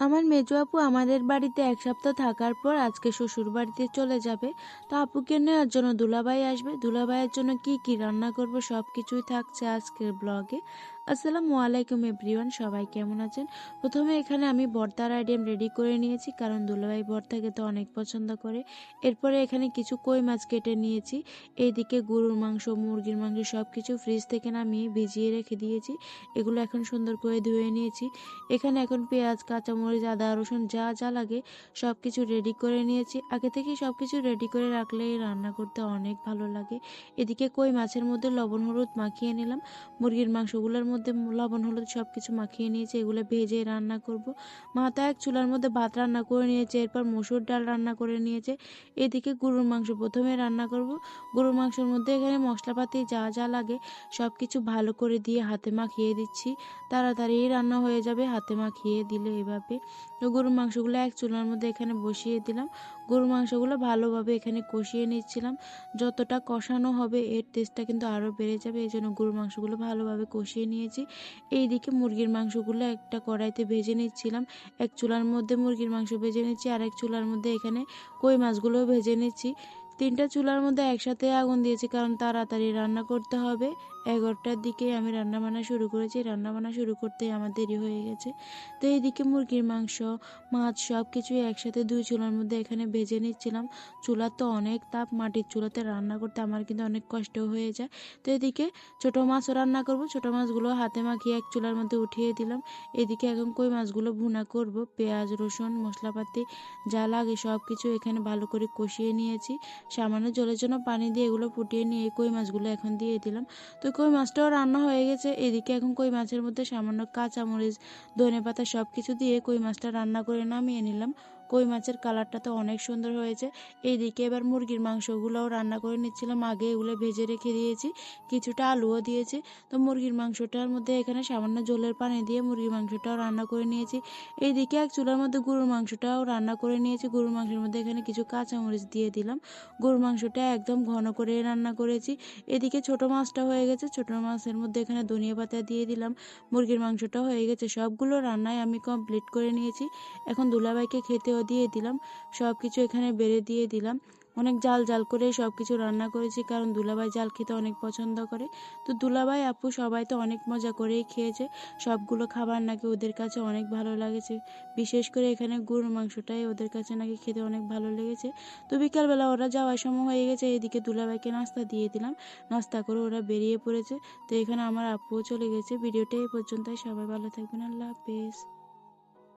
আমার মেজো আপু আমাদের বাড়িতে এক সপ্তাহ থাকার পর আজকে শ্বশুর বাড়িতে চলে যাবে। তো আপুকে নেওয়ার জন্য দুলাভাই আসবে। দুলাভাইয়ের জন্য কি কি রান্না করব সব কিছুই থাকছে আজকের ব্লগে আসসালামু আলাইকুম এভরিওয়ান, সবাই কেমন আছেন? প্রথমে এখানে আমি বর্তার আইডিয়াম রেডি করে নিয়েছি, কারণ দুলাভাই ভর্তা খেতে অনেক পছন্দ করে। এরপরে এখানে কিছু কই মাছ কেটে নিয়েছি। এইদিকে গরুর মাংস, মুরগির মাংস সব কিছু ফ্রিজ থেকে নামিয়ে ভিজিয়ে রেখে দিয়েছি। এগুলো এখন সুন্দর করে ধুয়ে নিয়েছি। এখানে এখন পেঁয়াজ, কাঁচামরিচ, আদা, রসুন যা যা লাগে সব কিছু রেডি করে নিয়েছি। আগে থেকেই সব কিছু রেডি করে রাখলে রান্না করতে অনেক ভালো লাগে। এদিকে কই মাছের মধ্যে লবণ, হলুদ মাখিয়ে নিলাম। মুরগির মাংসগুলোর মধ্যে লবণ, হলুদ সব কিছু মাখিয়ে নিয়েছি, এগুলো ভেজে রান্না করব। মাথা এক চুলার মধ্যে ভাত রান্না করে নিয়েছে, এরপর মসুর ডাল রান্না করে নিয়েছে। এদিকে গরুর মাংস প্রথমে রান্না করব। গরুর মাংসের মধ্যে এখানে মশলাপাতি যা যা লাগে সব কিছু ভালো করে দিয়ে হাতে মাখিয়ে দিচ্ছি। তাড়াতাড়ি রান্না হয়ে যাবে, হাতে মাখিয়ে দিলে এভাবে। তো গরুর মাংসগুলো এক চুলার মধ্যে এখানে বসিয়ে দিলাম। গরুর মাংসগুলো ভালোভাবে এখানে কষিয়ে নিচ্ছিলাম। যতটা কষানো হবে, এর টেস্টটা কিন্তু আরও বেড়ে যাবে। এই জন্য গরুর মাংসগুলো ভালোভাবে কষিয়ে নিয়েছি এইদিকে মুরগির মাংসগুলো একটা কড়াইতে ভেজে নিচ্ছিলাম। এক চুলার মধ্যে মুরগির মাংস ভেজে নিচ্ছি আর এক চুলার মধ্যে এখানে কই মাছগুলো ভেজে নিচ্ছি। তিনটা চুলার মধ্যে একসাথে আগুন দিয়েছি কারণ তাড়াতাড়ি রান্না করতে হবে। এগারোটার দিকে আমি রান্না বান্না শুরু করেছি। রান্না বান্না শুরু করতেই আমার দেরি হয়ে গেছে। তো এইদিকে মুরগির মাংস, মাছ সব কিছুই একসাথে দুই চুলার মধ্যে এখানে ভেজে নিচ্ছিলাম। চুলার তো অনেক তাপ, মাটির চুলাতে রান্না করতে আমার কিন্তু অনেক কষ্ট হয়ে যায়। তো এদিকে ছোট মাছও রান্না করব। ছোট মাছগুলো হাতে মাখিয়ে এক চুলার মধ্যে উঠিয়ে দিলাম। এদিকে এখন কই মাছগুলো ভুনা করব? পেঁয়াজ, রসুন, মশলাপাতি যা লাগে সব কিছু এখানে ভালো করে কষিয়ে নিয়েছি। সামান্য জলের জন্য পানি দিয়ে এগুলো ফুটিয়ে নিয়ে কই মাছগুলো এখন দিয়ে দিলাম। তো কই মাছটাও রান্না হয়ে গেছে। এদিকে এখন কই মাছের মধ্যে সামান্য কাঁচামরিচ ধনে পাতা সব কিছু দিয়ে কই মাছটা রান্না করে নামিয়ে নিলাম। কই মাছের কালারটা তো অনেক সুন্দর হয়েছে। এইদিকে এবার মুরগির মাংসগুলোও রান্না করে নিচ্ছিলাম। আগে এগুলো ভেজে রেখে দিয়েছি, কিছুটা আলুও দিয়েছি। তো মুরগির মাংসটার মধ্যে এখানে সামান্য জলের পানি দিয়ে মুরগির মাংসটাও রান্না করে নিয়েছি। এইদিকে এক চুলার মধ্যে গরুর মাংসটাও রান্না করে নিয়েছি। গরুর মাংসের মধ্যে এখানে কিছু কাঁচামরিচ দিয়ে দিলাম। গরুর মাংসটা একদম ঘন করে রান্না করেছি। এদিকে ছোট মাছটা হয়ে গেছে। ছোট মাছের মধ্যে এখানে ধনিয়া পাতা দিয়ে দিলাম। মুরগির মাংসটা হয়ে গেছে। সবগুলো রান্নায় আমি কমপ্লিট করে নিয়েছি। এখন দুলাভাইকে খেতেও দিয়ে দিলাম সব কিছু এখানে বেড়ে দিয়ে দিলাম। অনেক জাল জাল করে সব কিছু রান্না করেছি কারণ দুলাভাই জাল খেতে অনেক পছন্দ করে। তো দুলাভাই আপু সবাই তো অনেক মজা করেই খেয়েছে। সবগুলো খাবার নাকি ওদের কাছে অনেক ভালো লাগেছে। বিশেষ করে এখানে গরুর মাংসটাই ওদের কাছে নাকি খেতে অনেক ভালো লেগেছে। তো বিকালবেলা ওরা যাওয়ার সময় হয়ে গেছে, এদিকে দুলাভাইকে নাস্তা দিয়ে দিলাম। নাস্তা করে ওরা বেরিয়ে পড়েছে। তো এখানে আমার আপুও চলে গেছে। ভিডিওটা এই পর্যন্তই। সবাই ভালো থাকবেন। আল্লাহ হাফেজ।